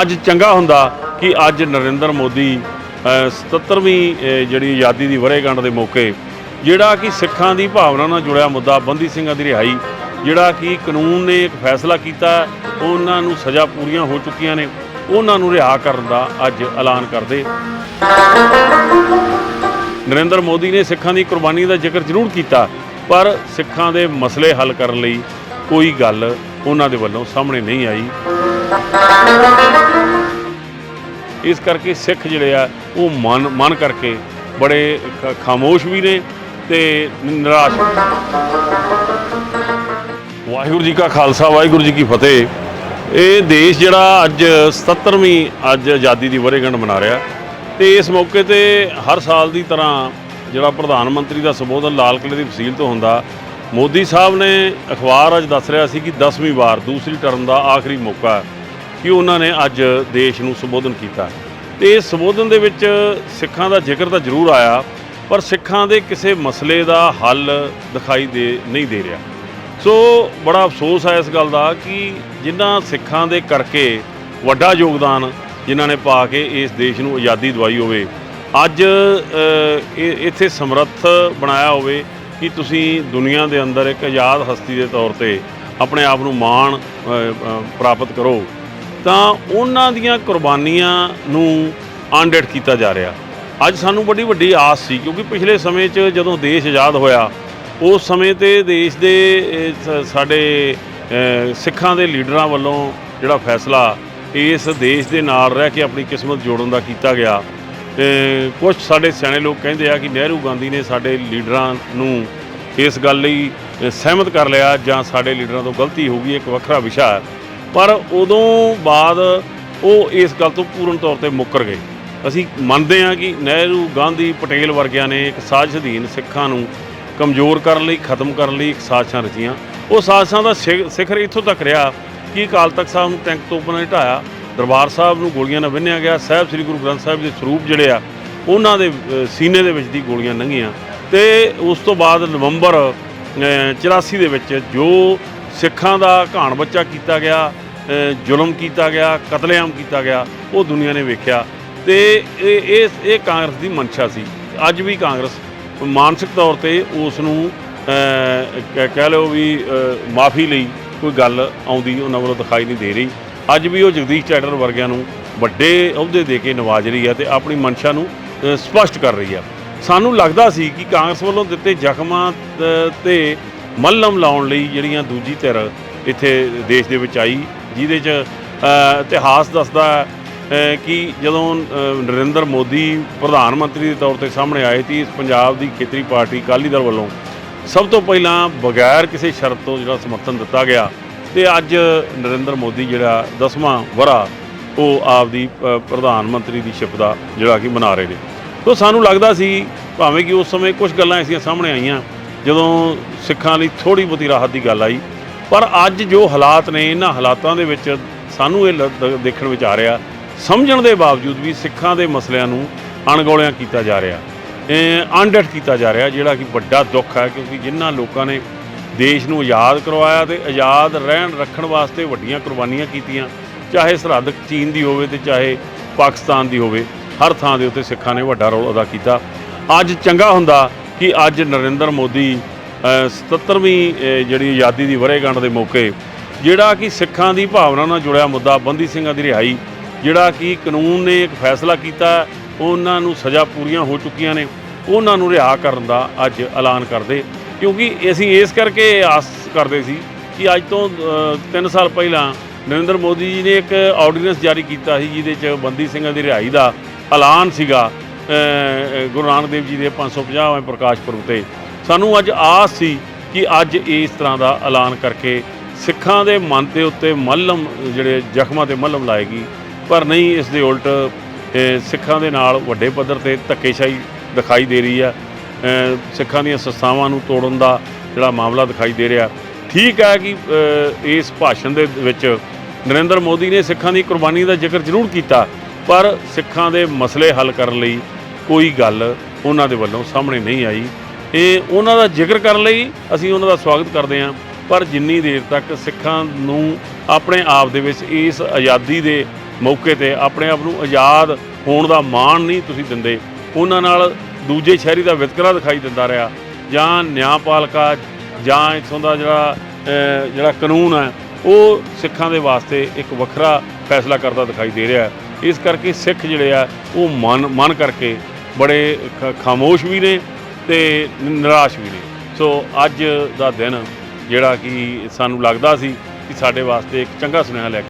ਅੱਜ ਚੰਗਾ ਹੁੰਦਾ ਕਿ ਅੱਜ ਨਰਿੰਦਰ ਮੋਦੀ ਅ, 77ਵੀਂ ਜਿਹੜੀ ਆਜ਼ਾਦੀ ਦੀ ਵਰ੍ਹੇਗੰਢ ਦੇ ਮੌਕੇ ਜਿਹੜਾ ਕਿ ਸਿੱਖਾਂ ਦੀ ਭਾਵਨਾ ਨਾਲ ਜੁੜਿਆ ਮੁੱਦਾ ਬੰਦੀ ਸਿੰਘਾਂ ਦੀ ਰਿਹਾਈ ਜਿਹੜਾ ਕਿ ਕਾਨੂੰਨ ਨੇ ਇੱਕ ਫੈਸਲਾ ਕੀਤਾ ਉਹਨਾਂ ਨੂੰ ਸਜ਼ਾ ਪੂਰੀਆਂ ਹੋ ਚੁੱਕੀਆਂ ਨੇ ਉਹਨਾਂ ਨੂੰ ਰਿਹਾ ਕਰਨ ਦਾ ਅੱਜ ਐਲਾਨ ਕਰਦੇ। ਨਰਿੰਦਰ ਮੋਦੀ ਨੇ ਸਿੱਖਾਂ ਦੀ ਕੁਰਬਾਨੀ ਦਾ ਜ਼ਿਕਰ ਜ਼ਰੂਰ ਕੀਤਾ ਪਰ ਸਿੱਖਾਂ ਦੇ ਮਸਲੇ ਹੱਲ ਕਰਨ ਲਈ ਕੋਈ ਗੱਲ ਉਹਨਾਂ ਦੇ ਵੱਲੋਂ ਸਾਹਮਣੇ ਨਹੀਂ ਆਈ। ਇਸ ਕਰਕੇ ਸਿੱਖ ਜਿਹੜੇ ਆ, ਉਹ ਮਨ ਮਨ ਕਰਕੇ ਬੜੇ ਖਾਮੋਸ਼ ਵੀ ਨੇ ਤੇ ਨਿਰਾਸ਼ ਵਾਹਿਗੁਰੂ ਜੀ ਕਾ ਖਾਲਸਾ, ਵਾਹਿਗੁਰੂ ਜੀ ਕੀ ਫਤਿਹ। ਇਹ ਦੇਸ਼ ਜਿਹੜਾ ਅੱਜ 77ਵੀਂ ਅੱਜ ਆਜ਼ਾਦੀ ਦੀ ਵਰ੍ਹੇਗੰਢ ਮਨਾ ਰਿਹਾ ਤੇ ਇਸ ਮੌਕੇ ਤੇ ਹਰ ਸਾਲ ਦੀ ਤਰ੍ਹਾਂ ਜਿਹੜਾ ਪ੍ਰਧਾਨ ਮੰਤਰੀ ਦਾ ਸੰਬੋਧਨ ਲਾਲ ਕਿਲ੍ਹੇ ਦੀ ਵਸੀਲ ਤੋਂ ਹੁੰਦਾ, ਮੋਦੀ ਸਾਹਿਬ ਨੇ ਅਖਬਾਰ ਅੱਜ ਦੱਸ ਰਿਹਾ ਸੀ ਕਿ 10ਵੀਂ ਵਾਰ ਦੂਸਰੀ ਟਰਮ ਦਾ ਆਖਰੀ ਮੌਕਾ ਹੈ ਕਿ ਉਹਨਾਂ ਨੇ ਅੱਜ ਦੇਸ਼ ਨੂੰ ਸੰਬੋਧਨ ਕੀਤਾ। ਤੇ ਇਸ ਸੰਬੋਧਨ ਦੇ ਵਿੱਚ ਸਿੱਖਾਂ ਦਾ ਜ਼ਿਕਰ ਤਾਂ ਜ਼ਰੂਰ ਆਇਆ, ਪਰ ਸਿੱਖਾਂ ਦੇ ਕਿਸੇ ਮਸਲੇ ਦਾ ਹੱਲ ਦਿਖਾਈ ਦੇ, ਨਹੀਂ ਦੇ ਰਿਹਾ। ਸੋ ਬੜਾ ਅਫਸੋਸ ਹੈ ਇਸ ਗੱਲ ਦਾ ਕਿ ਜਿਨ੍ਹਾਂ ਸਿੱਖਾਂ ਦੇ ਕਰਕੇ ਵੱਡਾ ਯੋਗਦਾਨ ਜਿਨ੍ਹਾਂ ਨੇ ਪਾ ਕੇ ਇਸ ਦੇਸ਼ ਨੂੰ ਆਜ਼ਾਦੀ ਦਵਾਈ ਹੋਵੇ, ਅੱਜ ਇਹ ਇੱਥੇ ਸਮਰੱਥ ਬਣਾਇਆ ਹੋਵੇ ਕਿ ਤੁਸੀਂ ਦੁਨੀਆ ਦੇ ਅੰਦਰ ਇੱਕ ਆਜ਼ਾਦ ਹਸਤੀ ਦੇ ਤੌਰ ਤੇ ਆਪਣੇ ਆਪ ਨੂੰ ਮਾਣ ਪ੍ਰਾਪਤ ਕਰੋ। ਤਾਂ ਉਹਨਾਂ ਦੀਆਂ ਕੁਰਬਾਨੀਆਂ ਨੂੰ ਅਣਡਿੱਠ ਕੀਤਾ ਜਾ ਰਿਹਾ। ਅੱਜ ਸਾਨੂੰ ਬੜੀ ਵੱਡੀ ਆਸ ਸੀ, ਕਿਉਂਕਿ ਪਿਛਲੇ ਸਮੇਂ 'ਚ ਜਦੋਂ ਦੇਸ਼ ਆਜ਼ਾਦ ਹੋਇਆ, ਉਸ ਸਮੇਂ ਤੇ ਦੇਸ਼ ਦੇ ਸਾਡੇ ਸਿੱਖਾਂ ਦੇ ਲੀਡਰਾਂ ਵੱਲੋਂ ਜਿਹੜਾ ਫੈਸਲਾ ਇਸ ਦੇਸ਼ ਦੇ ਨਾਲ ਰਹਿ ਕੇ ਆਪਣੀ ਕਿਸਮਤ ਜੋੜਨ ਦਾ ਕੀਤਾ ਗਿਆ ਕੁਝ ਸਾਡੇ ਸਿਆਣੇ ਲੋਕ ਕਹਿੰਦੇ ਆ ਕਿ ਨਹਿਰੂ ਗਾਂਧੀ ਨੇ ਸਾਡੇ ਲੀਡਰਾਂ ਨੂੰ ਇਸ ਗੱਲ ਲਈ ਸਹਿਮਤ ਕਰ ਲਿਆ ਜਾਂ ਸਾਡੇ ਲੀਡਰਾਂ ਤੋਂ ਗਲਤੀ ਹੋ ਗਈ, ਇੱਕ ਵੱਖਰਾ ਵਿਸ਼ਾ ਹੈ। ਪਰ ਉਦੋਂ ਬਾਅਦ ਉਹ ਇਸ ਗੱਲ ਤੋਂ ਪੂਰਨ ਤੌਰ ਤੇ ਮੁੱਕਰ ਗਏ। ਅਸੀਂ ਮੰਨਦੇ ਹਾਂ ਕਿ ਨਹਿਰੂ ਗਾਂਧੀ ਪਟੇਲ ਵਰਗਿਆਂ ਨੇ ਇੱਕ ਸਾਜ਼ਿਸ਼ ਅਧੀਨ ਸਿੱਖਾਂ ਨੂੰ ਕਮਜ਼ੋਰ ਕਰਨ ਲਈ ਖਤਮ ਕਰਨ ਲਈ ਇੱਕ ਸਾਜ਼ਿਸ਼ਾਂ ਰਚੀਆਂ। ਉਹ ਸਾਜ਼ਿਸ਼ਾਂ ਦਾ ਸਿ- ਸਿਖਰ ਇੱਥੋਂ ਤੱਕ ਰਿਹਾ ਕਿ ਅਕਾਲ ਤਖਤ ਸਾਹਿਬ ਨੂੰ ਟੈਂਕ ਤੋਪਾਂ ਨਾਲ ਢਾਇਆ। ਦਰਬਾਰ ਸਾਹਿਬ ਨੂੰ ਗੋਲੀਆਂ ਨਾਲ ਵਿੰਨਿਆ ਗਿਆ। ਸਾਹਿਬ ਸ੍ਰੀ ਗੁਰੂ ਗ੍ਰੰਥ ਸਾਹਿਬ ਦੇ ਸਰੂਪ ਜਿਹੜੇ ਆ ਉਹਨਾਂ ਦੇ ਸੀਨੇ ਦੇ ਵਿੱਚ ਦੀ ਗੋਲੀਆਂ ਲੰਘੀਆਂ। ਤੇ ਉਸ ਤੋਂ ਬਾਅਦ ਨਵੰਬਰ ਅ, 84 ਦੇ ਵਿੱਚ ਜੋ ਸਿੱਖਾਂ ਦਾ ਘਾਣ ਬੱਚਾ ਕੀਤਾ ਗਿਆ ਜ਼ੁਲਮ ਕੀਤਾ ਗਿਆ ਕਤਲੇਆਮ ਕੀਤਾ ਗਿਆ ਉਹ ਦੁਨੀਆ ਨੇ ਵੇਖਿਆ। ਤੇ ਇਹ ਇਹ ਇਹ ਕਾਂਗਰਸ ਦੀ ਮਨਸ਼ਾ ਸੀ। ਅੱਜ ਵੀ ਕਾਂਗਰਸ ਮਾਨਸਿਕ ਤੌਰ ਤੇ ਉਸ ਨੂੰ ਅ, ਕਹਿ ਕਹਿ ਲਓ ਵੀ ਮਾਫੀ ਲਈ ਕੋਈ ਗੱਲ ਆਉਂਦੀ ਉਹਨਾਂ ਵੱਲੋਂ ਦਿਖਾਈ ਨਹੀਂ ਦੇ ਰਹੀ। ਅੱਜ ਵੀ ਉਹ ਜਗਦੀਸ਼ ਚੈਟਰ ਵਰਗਿਆਂ ਨੂੰ ਵੱਡੇ ਅਹੁਦੇ ਦੇ ਕੇ ਨਵਾਜ ਰਹੀ ਹੈ ਤੇ ਆਪਣੀ ਮਨਸ਼ਾ ਨੂੰ ਅ, ਸਪਸ਼ਟ ਕਰ ਰਹੀ ਹੈ। ਸਾਨੂੰ ਲੱਗਦਾ ਸੀ ਕਿ ਕਾਂਗਰਸ ਵੱਲੋਂ ਦਿੱਤੇ ਜ਼ਖਮਾਂ ਅ, ਤੇ ਮੱਲਮ ਲਾਉਣ ਲਈ ਜਿਹੜੀਆਂ ਦੂਜੀ ਧਿਰ ਇੱਥੇ ਦੇਸ਼ ਦੇ ਵਿੱਚ ਆਈ, ਜਿਹਦੇ 'ਚ ਇਤਿਹਾਸ ਦੱਸਦਾ ਕਿ ਜਦੋਂ ਨਰਿੰਦਰ ਮੋਦੀ ਪ੍ਰਧਾਨ ਮੰਤਰੀ ਦੇ ਤੌਰ ਤੇ ਸਾਹਮਣੇ ਆਏ ਸੀ ਪੰਜਾਬ ਦੀ ਖੇਤਰੀ ਪਾਰਟੀ ਅਕਾਲੀ ਦਲ ਵੱਲੋਂ, ਸਭ ਤੋਂ ਪਹਿਲਾਂ ਬਗੈਰ ਕਿਸੇ ਸ਼ਰਤ ਤੋਂ ਜਿਹੜਾ ਸਮਰਥਨ ਦਿੱਤਾ ਗਿਆ ਤੇ ਅੱਜ ਨਰਿੰਦਰ ਮੋਦੀ ਜਿਹੜਾ 10ਵਾਂ ਵਰਾ ਉਹ ਆਪ ਦੀ ਪ੍ਰਧਾਨ ਮੰਤਰੀ ਦੀ ਸ਼ਿਪ ਦਾ ਜਿਹੜਾ ਕਿ ਮਨਾ ਰਹੇ ਨੇ। ਸੋ ਸਾਨੂੰ ਲੱਗਦਾ ਸੀ, ਭਾਵੇਂ ਕਿ ਉਸ ਸਮੇਂ ਕੁਝ ਗੱਲਾਂ ਐਸੀਆਂ ਸਾਹਮਣੇ ਆਈਆਂ ਜਦੋਂ ਸਿੱਖਾਂ ਲਈ ਥੋੜੀ ਬਹੁਤੀ ਰਾਹਤ ਦੀ ਗੱਲ ਆਈ, ਪਰ ਅੱਜ ਜੋ ਹਾਲਾਤ ਨੇ, ਇਹਨਾਂ ਹਾਲਾਤਾਂ ਦੇ ਵਿੱਚ ਸਾਨੂੰ ਇਹ ਲ- ਦੇਖਣ ਵਿੱਚ ਆ ਰਿਹਾ, ਸਮਝਣ ਦੇ ਬਾਵਜੂਦ ਵੀ ਸਿੱਖਾਂ ਦੇ ਮਸਲਿਆਂ ਨੂੰ ਅਣਗੌਲਿਆਂ ਕੀਤਾ ਜਾ ਰਿਹਾ, ਇਹ ਕੀਤਾ ਜਾ ਰਿਹਾ, ਜਿਹੜਾ ਕਿ ਵੱਡਾ ਦੁੱਖ ਹੈ, ਕਿਉਂਕਿ ਜਿਨ੍ਹਾਂ ਲੋਕਾਂ ਨੇ ਦੇਸ਼ ਨੂੰ ਆਜ਼ਾਦ ਕਰਵਾਇਆ ਤੇ ਆਜ਼ਾਦ ਰਹਿਣ ਰੱਖਣ ਵਾਸਤੇ ਵੱਡੀਆਂ ਕੁਰਬਾਨੀਆਂ ਕੀਤੀਆਂ, ਚਾਹੇ ਸਰਹੱਦ ਚੀਨ ਦੀ ਹੋਵੇ ਤੇ ਚਾਹੇ ਪਾਕਿਸਤਾਨ ਦੀ ਹੋਵੇ, ਹਰ ਥਾਂ ਦੇ ਉੱਤੇ ਸਿੱਖਾਂ ਨੇ ਵੱਡਾ ਰੋਲ ਅਦਾ ਕੀਤਾ। ਅੱਜ ਚੰਗਾ ਹੁੰਦਾ ਕਿ ਅੱਜ ਨਰਿੰਦਰ ਮੋਦੀ ਅ, 77ਵੀਂ ਜਿਹੜੀ ਆਜ਼ਾਦੀ ਦੀ ਵਰ੍ਹੇਗੰਢ ਦੇ ਮੌਕੇ ਜਿਹੜਾ ਕਿ ਸਿੱਖਾਂ ਦੀ ਭਾਵਨਾ ਨਾਲ ਜੁੜਿਆ ਮੁੱਦਾ ਬੰਦੀ ਸਿੰਘਾਂ ਦੀ ਰਿਹਾਈ ਜਿਹੜਾ ਕਿ ਕਾਨੂੰਨ ਨੇ ਇੱਕ ਫੈਸਲਾ ਕੀਤਾ ਉਹਨਾਂ ਨੂੰ ਸਜ਼ਾ ਪੂਰੀਆਂ ਹੋ ਚੁੱਕੀਆਂ ਨੇ ਉਹਨਾਂ ਨੂੰ ਰਿਹਾ ਕਰਨ ਦਾ ਅੱਜ ਐਲਾਨ ਕਰਦੇ। ਕਿਉਂਕਿ ਅਸੀਂ ਇਸ ਕਰਕੇ ਆਸ ਕਰਦੇ ਸੀ ਕਿ ਅੱਜ ਤੋਂ 3 ਸਾਲ ਪਹਿਲਾਂ ਨਰਿੰਦਰ ਮੋਦੀ ਜੀ ਨੇ ਇੱਕ ਆਰਡੀਨੈਂਸ ਜਾਰੀ ਕੀਤਾ ਸੀ ਜਿਹਦੇ 'ਚ ਬੰਦੀ ਸਿੰਘਾਂ ਦੀ ਰਿਹਾਈ ਦਾ ਐਲਾਨ ਸੀਗਾ। ਗੁਰੂ ਨਾਨਕ ਦੇਵ ਜੀ ਦੇ 550ਵੇਂ ਪ੍ਰਕਾਸ਼ ਪੁਰਬ ਤੇ। ਸਾਨੂੰ ਅੱਜ ਆਸ ਸੀ ਕਿ ਅੱਜ ਇਸ ਤਰ੍ਹਾਂ ਦਾ ਐਲਾਨ ਕਰਕੇ ਸਿੱਖਾਂ ਦੇ ਮਨ ਦੇ ਉੱਤੇ ਮੱਲਮ, ਜਿਹੜੇ ਜ਼ਖਮਾਂ ਤੇ ਮੱਲਮ ਲਾਏਗੀ। ਪਰ ਨਹੀਂ, ਇਸ ਦੇ ਉਲਟ ਸਿੱਖਾਂ ਦੇ ਨਾਲ ਵੱਡੇ ਪੱਧਰ ਤੇ ਧੱਕੇਸ਼ਾਹੀ ਦਿਖਾਈ ਦੇ ਰਹੀ ਆ। ਸਿੱਖਾਂ ਦੀਆਂ ਸੰਸਥਾਵਾਂ ਨੂੰ ਤੋੜਨ ਦਾ ਜਿਹੜਾ ਮਾਮਲਾ ਦਿਖਾਈ ਦੇ ਰਿਹਾ। ਠੀਕ ਹੈ ਕਿ ਇਸ ਭਾਸ਼ਣ ਦੇ ਵਿੱਚ ਨਰਿੰਦਰ ਮੋਦੀ ਨੇ ਸਿੱਖਾਂ ਦੀ ਕੁਰਬਾਨੀ ਦਾ ਜ਼ਿਕਰ ਜ਼ਰੂਰ ਕੀਤਾ, ਪਰ ਸਿੱਖਾਂ ਦੇ ਮਸਲੇ ਹੱਲ ਕਰਨ ਲਈ ਕੋਈ ਗੱਲ ਉਹਨਾਂ ਦੇ ਵੱਲੋਂ ਸਾਹਮਣੇ ਨਹੀਂ ਆਈ। ਇਹ ਉਹਨਾਂ ਦਾ ਜ਼ਿਕਰ ਕਰਨ ਲਈ ਅਸੀਂ ਉਹਨਾਂ ਦਾ ਸਵਾਗਤ ਕਰਦੇ ਹਾਂ, ਪਰ ਜਿੰਨੀ ਦੇਰ ਤੱਕ ਸਿੱਖਾਂ ਨੂੰ ਆਪਣੇ ਆਪ ਦੇ ਵਿੱਚ ਇਸ ਆਜ਼ਾਦੀ ਦੇ ਮੌਕੇ ਤੇ ਆਪਣੇ ਆਪ ਨੂੰ ਆਜ਼ਾਦ ਹੋਣ ਦਾ ਮਾਣ ਨਹੀਂ ਤੁਸੀਂ ਦਿੰਦੇ, ਉਹਨਾਂ ਨਾਲ ਦੂਜੇ ਸ਼ਹਿਰੀ ਦਾ ਵਿਤਕਰਾ ਦਿਖਾਈ ਦਿੰਦਾ ਰਿਹਾ, ਜਾਂ ਨਿਆਂਪਾਲਕਾ, ਜਾਂ ਇਥੋਂ ਦਾ ਜਿਹੜਾ ਜਿਹੜਾ ਕਾਨੂੰਨ ਹੈ, ਉਹ ਸਿੱਖਾਂ ਦੇ ਵਾਸਤੇ ਇੱਕ ਵੱਖਰਾ ਫੈਸਲਾ ਕਰਦਾ ਦਿਖਾਈ ਦੇ ਰਿਹਾ ਇਸ ਕਰਕੇ ਸਿੱਖ ਜਿਹੜੇ ਆ, ਉਹ ਮਨ ਮਨ ਕਰਕੇ ਬੜੇ ਖ- ਖਾਮੋਸ਼ ਵੀ ਨੇ ਤੇ ਨਿਰਾਸ਼ ਵੀ ਨੇ। ਸੋ ਅੱਜ ਦਾ ਦਿਨ ਜਿਹੜਾ ਕਿ ਸਾਨੂੰ ਲੱਗਦਾ ਸੀ ਕਿ ਸਾਡੇ ਵਾਸਤੇ ਇੱਕ ਚੰਗਾ ਸੁਨੇਹਾ ਲੈ ਕੇ